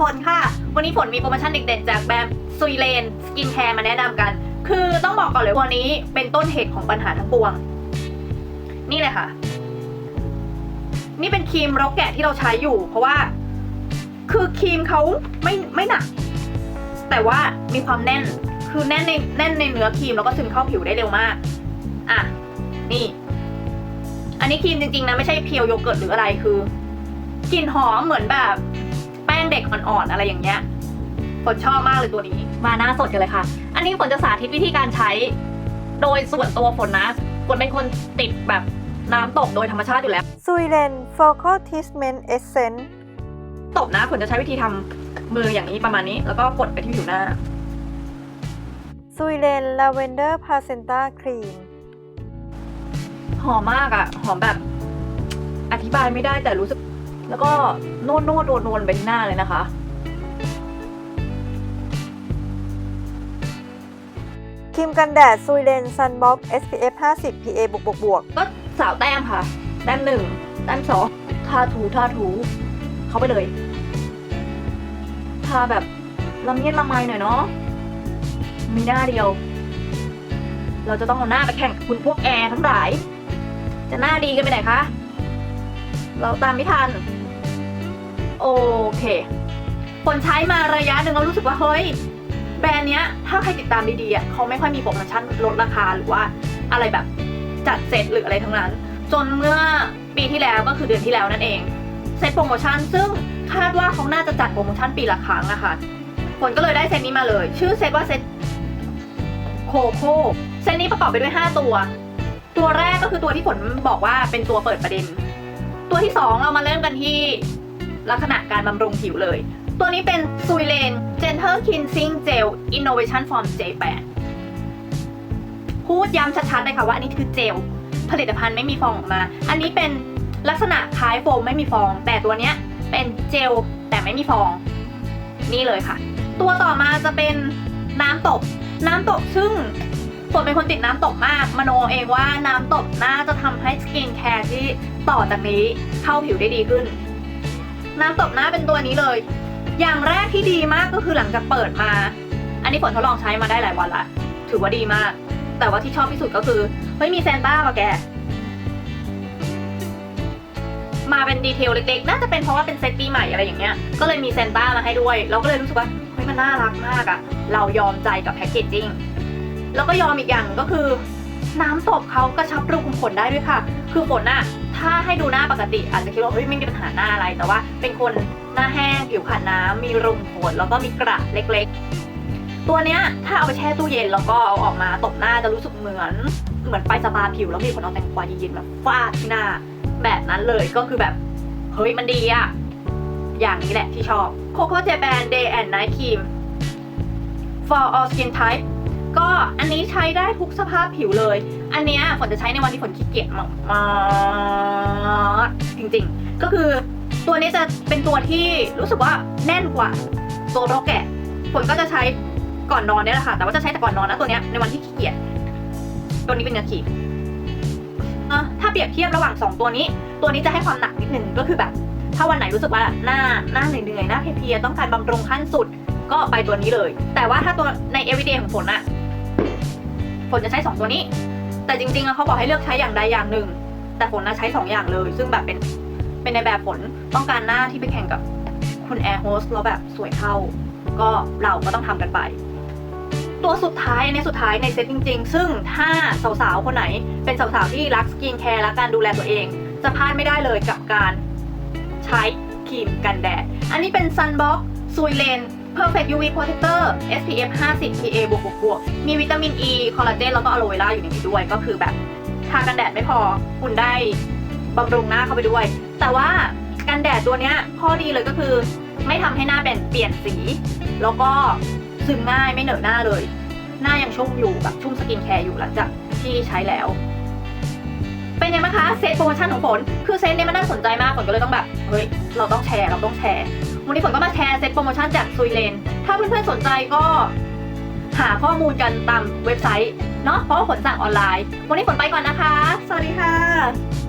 ฝนค่ะ วันนี้ฝนมีโปรโมชั่นเด็ดๆ จากแบรนด์ซุยเลนสกินแคร์มาแนะนำกัน คือต้องบอกก่อนเลยวันนี้เป็นต้นเหตุของปัญหาทั้งปวง นี่เลยค่ะ นี่เป็นครีมรกแกะที่เราใช้อยู่ เพราะว่า คือครีมเขาไม่ไม่หนัก แต่ว่ามีความแน่น คือแน่นในแน่นในเนื้อครีมแล้วก็ซึมเข้าผิวได้เร็วมาก อะ นี่ อันนี้ครีมจริงๆนะไม่ใช่เพียวโยเกิร์ตหรืออะไรคือกลิ่นหอมเหมือนแบบ งเด็กอ่อนๆอะไรอย่างเงี้ยฝนชอบมากเลยตัวนี้ มาหน้าสดกันเลยค่ะ อันนี้ฝนจะสาธิตวิธีการใช้ โดยส่วนตัวฝนนะฝนเป็นคนติดแบบน้ำตกโดยธรรมชาติอยู่แล้วซุยเลน Focal Treatment Essence ตบนะฝนจะใช้วิธีทำมืออย่างนี้ประมาณนี้ แล้วก็กดไปที่ผิวหน้าซุยเลน Lavender Placenta Cream หอมมากอะหอมแบบอธิบายไม่ได้แต่รู้สึก แล้วก็นวดนวดโดนนวลไปที่หน้าเลยนะคะ ครีมกันแดดซุยเลน Sunblock SPF 50 PA บวกบวกบวกก็สาวแต้มค่ะ แต้มหนึ่งแต้มสองทาถูทาถู เข้าไปเลย ทาแบบละเมียดละไมหน่อยเนาะมีหน้าเดียว เราจะต้องเอาหน้าไปแข่งกับคุณพวกแอร์ทั้งหลาย จะหน้าดีกันไปไหนคะ เราตามไม่ทัน โอเค คนใช้มาระยะหนึ่งเรารู้สึกว่าเฮ้ย แบรนด์เนี้ย ถ้าใครติดตามดีๆอะเขาไม่ค่อยมีโปรโมชั่นลดราคาหรือว่าอะไรแบบจัดเซตหรืออะไรทั้งนั้น จนเมื่อปีที่แล้วก็คือเดือนที่แล้วนั่นเองเซตโปรโมชั่นซึ่งคาดว่าเขาน่าจะจัดโปรโมชั่นปีละครั้งอะค่ะฝนก็เลยได้เซตนี้มาเลย ชื่อเซตว่าเซตโคโค่เซตนี้ประกอบไปด้วย 5 ตัว ตัวแรกก็คือตัวที่ฝนบอกว่าเป็นตัวเปิดประเด็น ตัวที่ 2 เรามาเริ่มกันที่ลักษณะการบำรุงผิวเลย ตัวนี้เป็นซูยเลน Gentle Cleansing Gel Innovation Form J8 พูดย้ำชัดๆเลยค่ะว่าอันนี้คือเจล ผลิตภัณฑ์ไม่มีฟองออกมา อันนี้เป็นลักษณะคล้ายโฟมไม่มีฟอง แต่ตัวเนี้ยเป็นเจลแต่ไม่มีฟอง นี่เลยค่ะ ตัวต่อมาจะเป็นน้ำตกน้ำตกซึ่ง ฝนเป็นคนติดน้ำตกมาก มโนเองว่าน้ำตกน่าจะทำให้สกินแคร์ที่ต่อจากนี้เข้าผิวได้ดีขึ้น น้ำตกหน้าเป็นตัวนี้เลย อย่างแรกที่ดีมากก็คือหลังจากเปิดมา อันนี้ฝนทดลองใช้มาได้หลายวันละ ถือว่าดีมาก แต่ว่าที่ชอบที่สุดก็คือเฮ้ยมีเซนต้าว่ะแก มาเป็นดีเทลเล็กๆ น่าจะเป็นเพราะว่าเป็นเซตปีใหม่อะไรอย่างเงี้ย ก็เลยมีเซนต้ามาให้ด้วย เราก็เลยรู้สึกว่าเฮ้ยมันน่ารักมากอะเรายอมใจกับแพคเกจจิ้ง แล้วก็ยอมอีกอย่างก็คือ น้ำตบเขากระชับรูขุมขนได้ด้วยค่ะ คือฝนอะถ้าให้ดูหน้าปกติ อาจจะคิดว่าเฮ้ยไม่มีปัญหาหน้าอะไร แต่ว่าเป็นคนหน้าแห้งผิวขาดน้ำมีรูขุมขนแล้วก็มีกระเล็กๆ ตัวเนี้ยถ้าเอาไปแช่ตู้เย็นแล้วก็เอาออกมาตบหน้าจะรู้สึกเหมือนเหมือนไปสปาผิวแล้วมีคนเอาแตงกวาเย็นๆมาฟาดที่หน้า แบบนั้นเลยก็คือแบบเฮ้ยมันดีอะอย่างนี้แหละที่ชอบ Coco Japan Day and Night Cream for all skin type ก็อันนี้ใช้ได้ทุกสภาพผิวเลย อันเนี้ยฝนจะใช้ในวันที่ฝนขี้เกียจมากๆจริงๆ ก็คือตัวนี้จะเป็นตัวที่รู้สึกว่าแน่นกว่าตัวโรแกะฝนก็จะใช้ก่อนนอนเนี่ยแหละค่ะ แต่ว่าจะใช้แต่ก่อนนอนนะตัวเนี้ยในวันที่ขี้เกียจตัวนี้เป็นเนื้อครีมอะถ้าเปรียบเทียบระหว่าง 2 ตัวนี้ ตัวนี้จะให้ความหนักนิดนึงก็คือแบบ ถ้าวันไหนรู้สึกว่าหน้าหน้าเหนื่อยๆหน้าเพลียๆต้องการบำรุงขั้นสุดก็ไปตัวนี้เลย แต่ว่าถ้าตัวใน everyday ของฝนอะ นจะใช้ 2 ตัวนี้ แต่จริงๆอะเขาบอกให้เลือกใช้อย่างใดอย่างหนึ่ง แต่ฝนน่ะใช้ 2 อย่างเลย ซึ่งแบบเป็นเป็นในแบบฝนต้องการหน้าที่ไปแข่งกับคุณแอร์โฮสแล้วแบบสวยเข้าก็เราก็ต้องทำกันไป ตัวสุดท้ายอันสุดท้ายในเซตจริง ๆ ซึ่งถ้าสาวๆคนไหน เป็นสาวๆที่รักสกินแคร์และการดูแลตัวเอง จะพลาดไม่ได้เลยกับการใช้ครีมกันแดด อันนี้เป็น Sunblock ซุยเลน Perfect UV Protector SPF 50 PA บวกบวกบวกมีวิตามิน E คอลลาเจนแล้วก็อะโลเวราอยู่ในนี้ด้วย ก็คือแบบทากันแดดไม่พอ คุณได้บำรุงหน้าเข้าไปด้วย แต่ว่ากันแดดตัวเนี้ยข้อดีเลยก็คือ ไม่ทำให้หน้าเป็นเปลี่ยนสี แล้วก็ซึมง่ายไม่เหนอะหน้าเลย หน้ายังชุ่มอยู่แบบชุ่มสกินแคร์อยู่หลังจากที่ใช้แล้วเป็นยังไงคะเซตโปรโมชั่นของฝนคือเซตเนี้มันน่าสนใจมากฝนก็เลยต้องแบบเฮ้ยเราต้องแชร์เราต้องแชร์ วันนี้ฝนก็มาแชร์เซตโปรโมชั่นจากซุยเลน ถ้าเพื่อนๆสนใจก็หาข้อมูลกันตามเว็บไซต์เนาะเพราะว่าฝนสั่งออนไลน์ วันนี้ฝนไปก่อนนะคะ สวัสดีค่ะ